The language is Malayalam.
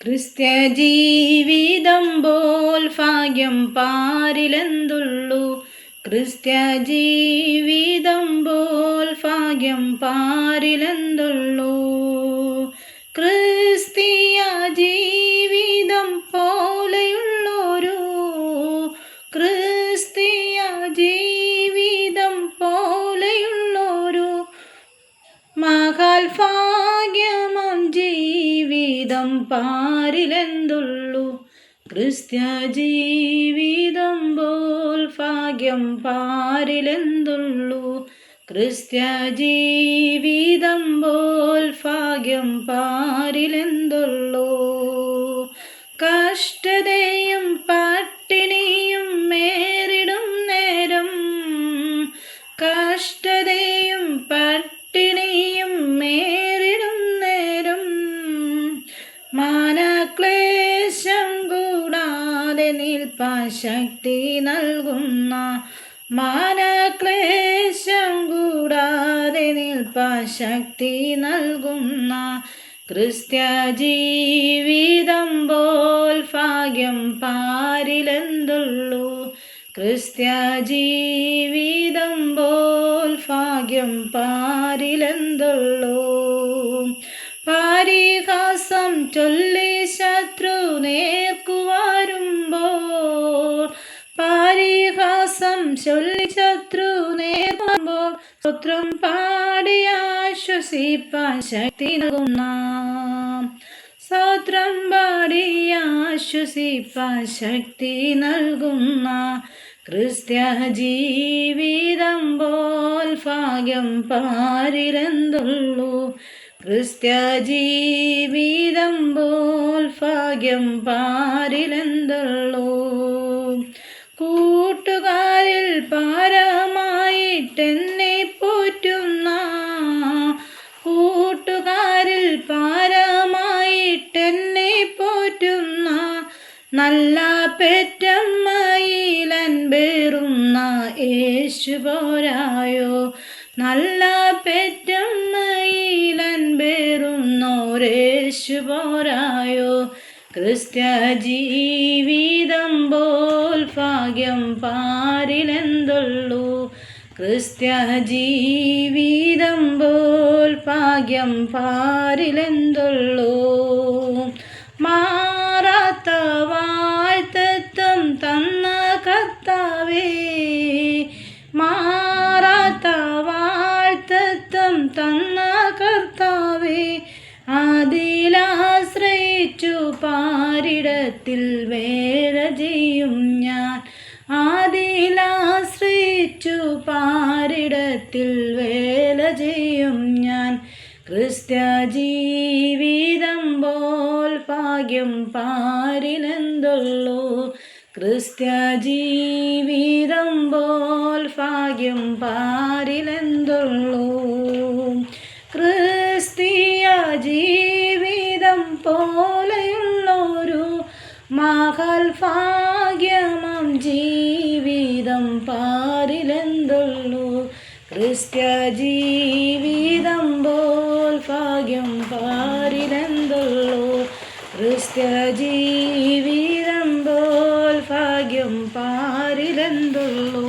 ക്രിസ്ത്യ ജീവിതം പോൽ ഭാഗ്യം പാരിലെന്തുള്ളൂ? ക്രിസ്ത്യ ജീവിതം പോൽ ഭാഗ്യം പാരിലെന്തുള്ളൂ? ക്രിസ്തീയ ജീവിതം പോലെയുള്ളൊരു ക്രിസ്തീയ ജീവിതം പോലെയുള്ളൊരു മഹാൽ ഭാഗ്യമം ജീവിതം പാരിലെന്തുള്ളൂ? ക്രിസ്ത്യ ജീവിതം പോൽ ഭാഗ്യം പാരിലെന്തുള്ളൂ? ക്രിസ്ത്യ ജീവിതം പോൽ ഭാഗ്യം പാരിലെന്തുള്ളൂ? ശക്തി നൽകുന്ന മാനക്ലേശം കൂടാതെ നിൽപ്പാൻ ശക്തി നൽകുന്ന ക്രിസ്ത്യ ജീവിതം പോൽ ഭാഗ്യം പാരിലെന്തുള്ളൂ. ക്രിസ്ത്യ ജീവിതം പോൽ ഭാഗ്യം പാരിലെന്തുള്ളൂ. ചൊല്ലി ശത്രു നേർക്കുമ്പോൾ സ്വത്രം പാടി ആശ്വസിപ്പാൻ ശക്തി നൽകുന്ന സ്വത്രം പാടി ആശ്വസിപ്പാൻ ശക്തി നൽകുന്ന ക്രിസ്ത്യ ജീവിതം പോൽ ഭാഗ്യം പാരിലെന്തുള്ളൂ? ക്രിസ്ത്യ ജീവിതം പോൽ ഭാഗ്യം പാരിലെന്തുള്ളൂ? പാരമായിട്ടെന്നെ പോറ്റുന്ന കൂട്ടുകാരിൽ പാരമായിട്ടെന്നെ പോറ്റുന്ന നല്ല പെറ്റമ്മയിലൻ പേറുന്ന യേശു പോരായോ? നല്ല പെറ്റമ്മയിലൻ പേറുന്നോരേശു പോരായോ? ക്രിസ്ത്യ ജീവിതം പോൽ ഭാഗ്യം പാരിലെന്തുള്ളൂ? ക്രിസ്ത്യ ജീവിതം പോൽ ഭാഗ്യം പാരിലെന്തുള്ളൂ? മാറാത്ത വാഴ്ത്തത്വം തന്ന കർത്താവേ മാറാത്ത വാഴ്ത്തത്വം തന്ന കർത്താവേ അതിലാശ്രയിച്ചു പാരിടത്തിൽ വേറെ ചെയ്യും ഞാൻ. അതിലാശ്രയിച്ചു പാരിടത്തിൽ വേല ചെയ്യും ഞാൻ. ക്രിസ്ത്യ ജീവിതം പോൽ ഭാഗ്യം പാരിനെന്തുള്ളൂ ക്രിസ്ത്യ ജീവിതം പോൽ ഭാഗ്യം പാരിലെന്തുള്ളൂ? ക്രിസ്തീയ ജീവിതം പോലെയുള്ളൊരു മകൾ ഭാഗ്യമം ജീവിതം ക്രിസ്ത്യ ജീവിതം പോൽ ഭാഗ്യം പാരിലെന്തുള്ളൂ? ക്രിസ്ത്യ ജീവിതം പോൽ ഭാഗ്യം പാരിലെന്തല്ലോ